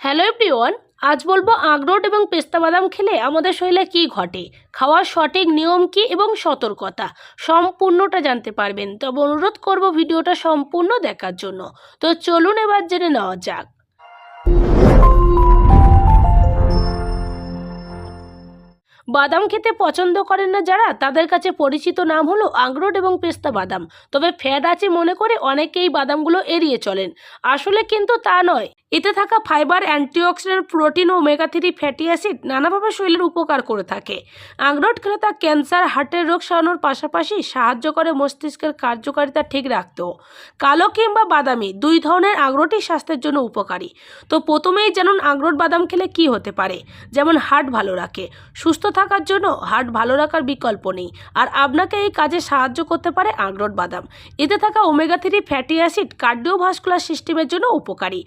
Hello everyone আজ বলব আখরোট এবং পেস্তা বাদাম খেলে আমাদের শরীরে কী ঘটে? খাওয়ার সঠিক নিয়ম কী এবং সতর্কতা? সম্পূর্ণটা জানতে পারবেন, তবে অনুরোধ করব ভিডিওটা সম্পূর্ণ দেখার জন্য। তো চলুন এবার জেনে নেওয়া যাক। বাদাম খেতে পছন্দ করেন না যারা, তাদের কাছে পরিচিত নাম হলো আখরোট এবং পেস্তা বাদাম। তবে ফ্যাট আছে মনে করে অনেকেই বাদামগুলো এড়িয়ে চলেন। আসলে কিন্তু তা নয়। এতে থাকা ফাইবার, অ্যান্টিঅক্সিডেন্ট, প্রোটিন ও ওমেগা থ্রি ফ্যাটি অ্যাসিড নানাভাবে শরীরের উপকার করে থাকে। আখরোট খেলে তা ক্যান্সার, হার্টের রোগ সারানোর পাশাপাশি সাহায্য করে মস্তিষ্কের কার্যকারিতা ঠিক রাখতেও। কালো কিংবা বাদামি দুই ধরনের আখরোটই স্বাস্থ্যের জন্য উপকারী। তো প্রথমেই জানুন আখরোট বাদাম খেলে কি হতে পারে। যেমন হার্ট ভালো রাখে। সুস্থ থাকার জন্য হার্ট ভালো রাখার বিকল্প নেই। আর আপনাকে এই কাজে সাহায্য করতে পারে আখরোট বাদাম। এতে থাকা omega three fatty acid cardiovascular সিস্টেমের জন্য উপকারী।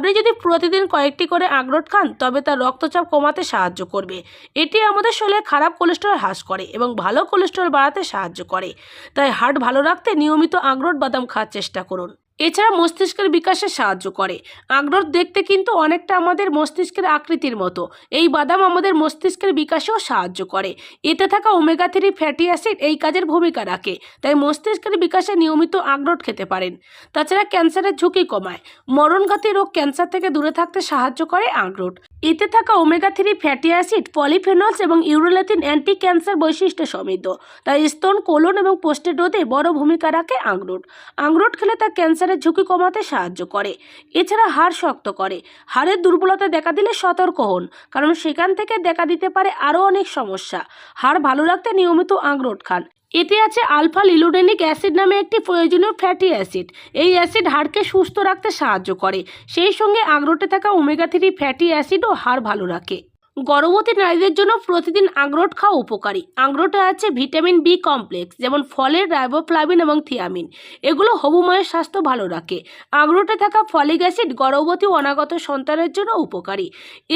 আপনি যদি প্রতিদিন কয়েকটি করে আখরোট খান, তবে তার রক্তচাপ কমাতে সাহায্য করবে। এটি আমাদের শরীরে খারাপ কোলেস্ট্রল হ্রাস করে এবং ভালো কোলেস্ট্রল বাড়াতে সাহায্য করে। তাই হার্ট ভালো রাখতে নিয়মিত আখরোট বাদাম খাওয়ার চেষ্টা করুন। এছাড়া মস্তিষ্কের বিকাশে সাহায্য করে। আখরোট দেখতে কিন্তু অনেকটা আমাদের মস্তিষ্কের আকৃতির মতো। এই বাদাম আমাদের মস্তিষ্কের বিকাশেও সাহায্য করে। এতে থাকা ওমেগা থ্রি ফ্যাটি অ্যাসিড এই কাজের ভূমিকা রাখে। তাই মস্তিষ্কের বিকাশে নিয়মিত আখরোট খেতে পারেন। তাছাড়া ক্যান্সারের ঝুঁকি কমায়। মরণঘাতী রোগ ক্যান্সার থেকে দূরে থাকতে সাহায্য করে আখরোট। এতে থাকা omega three fatty acid, polyphenols এবং ইউরোলেথিন অ্যান্টি ক্যান্সার বৈশিষ্ট্য সমৃদ্ধ। তাই স্তন, কোলন এবং পোস্টের রোধে বড় ভূমিকা রাখে আখরোট আখরোট খেলে তা ক্যান্সারের ঝুঁকি কমাতে সাহায্য করে। এছাড়া হাড় শক্ত করে। হাড়ের দুর্বলতা দেখা দিলে সতর্ক হন, কারণ সেখান থেকে দেখা দিতে পারে আরও অনেক সমস্যা। হাড় ভালো রাখতে নিয়মিত আখরোট খান। এতে আছে আলফা লিলোডেনিক অ্যাসিড নামে একটি প্রয়োজনীয় ফ্যাটি অ্যাসিড। এই অ্যাসিড হাড়কে সুস্থ রাখতে সাহায্য করে। সেই সঙ্গে আখরোটে থাকা ওমেগা থ্রি ফ্যাটি অ্যাসিডও হাড় ভালো রাখে। গর্ভবতী নারীদের জন্য প্রতিদিন আখরোট খাওয়া উপকারী। আখরোটে আছে ভিটামিন বি কমপ্লেক্স, যেমন ফলের রাইবোফ্লাভিন এবং থিয়ামিন। এগুলো হবু মায়ের স্বাস্থ্য ভালো রাখে। আখরোটে থাকা ফলিক অ্যাসিড গর্ভবতী অনাগত সন্তানের জন্য উপকারী।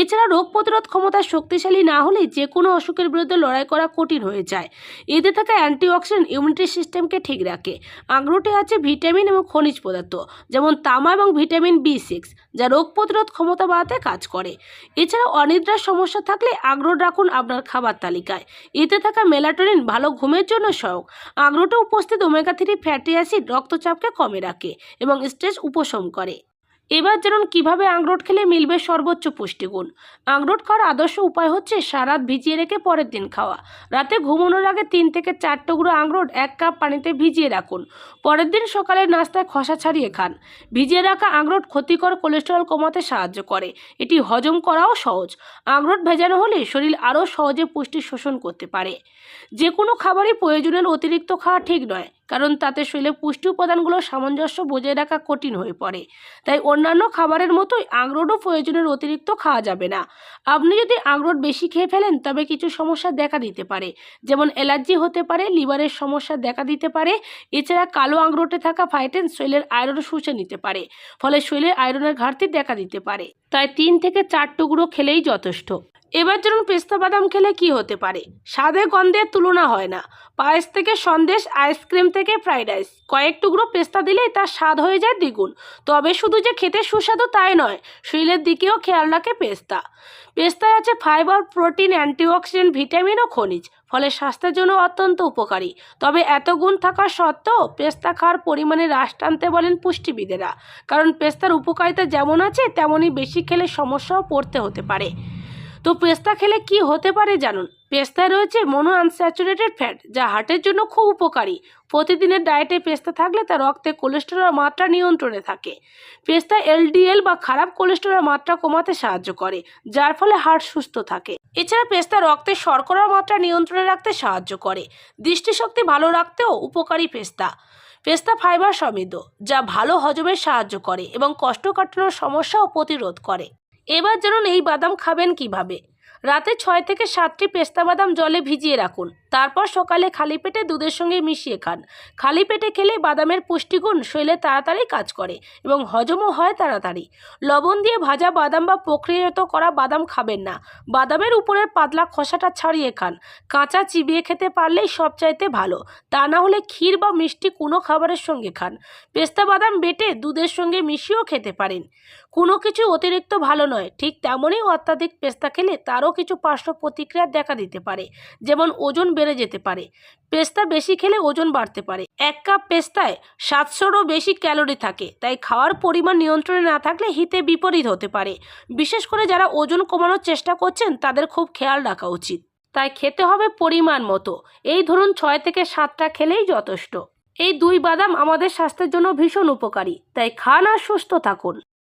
এছাড়া রোগ প্রতিরোধ ক্ষমতা শক্তিশালী না হলে যে কোনো অসুখের বিরুদ্ধে লড়াই করা কঠিন হয়ে যায়। এতে থাকা অ্যান্টিঅক্সিডেন্ট ইমিউনিটি সিস্টেমকে ঠিক রাখে। আখরোটে আছে ভিটামিন এবং খনিজ পদার্থ, যেমন তামা এবং ভিটামিন বি সিক্স যা রোগ প্রতিরোধ ক্ষমতা বাড়াতে কাজ করে। এছাড়া অনিদ্রার সমস্যা থাকলে আগ্রহ রাখুন আপনার খাবার তালিকায়। এতে থাকা মেলাটোনিন ভালো ঘুমের জন্য সহায়ক আগ্রহটা উপস্থিত ওমেগা থ্রি ফ্যাটি অ্যাসিড রক্তচাপকে কমে রাখে এবং স্ট্রেস উপশম করে। এবার জানুন কীভাবে আখরোট খেলে মিলবে সর্বোচ্চ পুষ্টিগুণ। আখরোট খাওয়ার আদর্শ উপায় হচ্ছে সারাত ভিজিয়ে রেখে পরের দিন খাওয়া। রাতে ঘুমানোর আগে তিন থেকে চার টুকরো আখরোট এক কাপ পানিতে ভিজিয়ে রাখুন। পরের দিন সকালে নাস্তায় খসা ছাড়িয়ে খান। ভিজিয়ে রাখা আখরোট ক্ষতিকর কোলেস্টেরল কমাতে সাহায্য করে। এটি হজম করাও সহজ। আখরোট ভেজানো হলে শরীর আরও সহজে পুষ্টি শোষণ করতে পারে। যে কোনো খাবারই প্রয়োজনের অতিরিক্ত খাওয়া ঠিক নয়। কারণ তাতে শরীরে পুষ্টি উপাদানগুলো সামঞ্জস্য বজায় রাখা কঠিন হয়ে পড়ে। তাই অন্যান্য খাবারের মতোই আখরোটও প্রয়োজনের অতিরিক্ত খাওয়া যাবে না। আপনি যদি আখরোট বেশি খেয়ে ফেলেন, তবে কিছু সমস্যা দেখা দিতে পারে। যেমন অ্যালার্জি হতে পারে, লিভারের সমস্যা দেখা দিতে পারে। এছাড়া কালো আখরোটে থাকা ফাইটেন শরীরের আয়রন শুষে নিতে পারে, ফলে শরীরের আয়রনের ঘাটতি দেখা দিতে পারে। তাই তিন থেকে চার টুকরো খেলেই যথেষ্ট। এবার ধরুন পেস্তা বাদাম খেলে কি হতে পারে? স্বাদে গন্ধের তুলনা হয় না। পায়েস থেকে সন্দেশ, আইসক্রিম থেকে ফ্রাইড রাইস। কয়েক টুকরো পেস্তা দিলেই তার স্বাদ হয়ে যায় দ্বিগুণ। তবে শুধু যে খেতে সুস্বাদু তাই নয়, শরীরের দিকেও খেয়াল রাখে পেস্তা। পেস্তায় আছে ফাইবার, প্রোটিন, অ্যান্টিঅক্সিডেন্ট, ভিটামিন ও খনিজ। ফলে স্বাস্থ্যের জন্য অত্যন্ত উপকারী। তবে এত গুণ থাকা সত্ত্বেও পেস্তা খাওয়ার পরিমাণে হ্রাস টানতে বলেন পুষ্টিবিদেরা। কারণ পেস্তার উপকারিতা যেমন আছে, তেমনই বেশি খেলে সমস্যাও পড়তে হতে পারে। তো পেস্তা খেলে কি হতে পারে জানুন? পেস্তায় রয়েছে মনো আনস্যাচুরেটেড ফ্যাট, যা হার্টের জন্য খুব উপকারী। প্রতিদিনের ডায়েটে পেস্তা থাকলে তা রক্তে কোলেস্টেরল মাত্রা নিয়ন্ত্রণে থাকে। পেস্তা এলডিএল বা খারাপ কোলেস্টেরল মাত্রা কমাতে সাহায্য করে, যার ফলে হার্ট সুস্থ থাকে। এছাড়া পেস্তা রক্তে শর্করার মাত্রা নিয়ন্ত্রণে রাখতে সাহায্য করে। দৃষ্টিশক্তি ভালো রাখতেও উপকারী পেস্তা। পেস্তা ফাইবার সমৃদ্ধ, যা ভালো হজমে সাহায্য করে এবং কষ্ট কাটানোর সমস্যাও প্রতিরোধ করে। এবার জানুন এই বাদাম খাবেন কীভাবে? রাতে ছয় থেকে সাতটি পেস্তা বাদাম জলে ভিজিয়ে রাখুন। তারপর সকালে খালি পেটে দুধের সঙ্গে মিশিয়ে খান। খালি পেটে খেলে বাদামের পুষ্টিগুণ শরীরে তাড়াতাড়ি কাজ করে এবং হজমও হয় তাড়াতাড়ি। লবণ দিয়ে ভাজা বাদাম বা প্রক্রিয়াজাত করা বাদাম খাবেন না। বাদামের উপরের পাতলা খোসাটা ছাড়িয়ে খান। কাঁচা চিবিয়ে খেতে পারলেই সবচাইতে ভালো। তা না হলে ক্ষীর বা মিষ্টি কোনো খাবারের সঙ্গে খান। পেস্তা বাদাম বেটে দুধের সঙ্গে মিশিয়েও খেতে পারেন। কোনো কিছু অতিরিক্ত ভালো নয়। ঠিক তেমনই অত্যাধিক পেস্তা খেলে তারও কিছু পার্শ্ব প্রতিক্রিয়া দেখা দিতে পারে, যেমন ওজন বেড়ে যেতে পারে। পেস্তা বেশি খেলে ওজন বাড়তে পারে। এক কাপ পেস্তায় সাতশোরও বেশি ক্যালোরি থাকে, তাই খাওয়ার পরিমাণ নিয়ন্ত্রণে না থাকলে হিতে বিপরীত হতে পারে। বিশেষ করে যারা ওজন কমানোর চেষ্টা করছেন, তাদের খুব খেয়াল রাখা উচিত। তাই খেতে হবে পরিমাণ মতো। এই ধরুন ছয় থেকে সাতটা খেলেই যথেষ্ট। এই দুই বাদাম আমাদের স্বাস্থ্যের জন্য ভীষণ উপকারী, তাই খান আর সুস্থ থাকুন।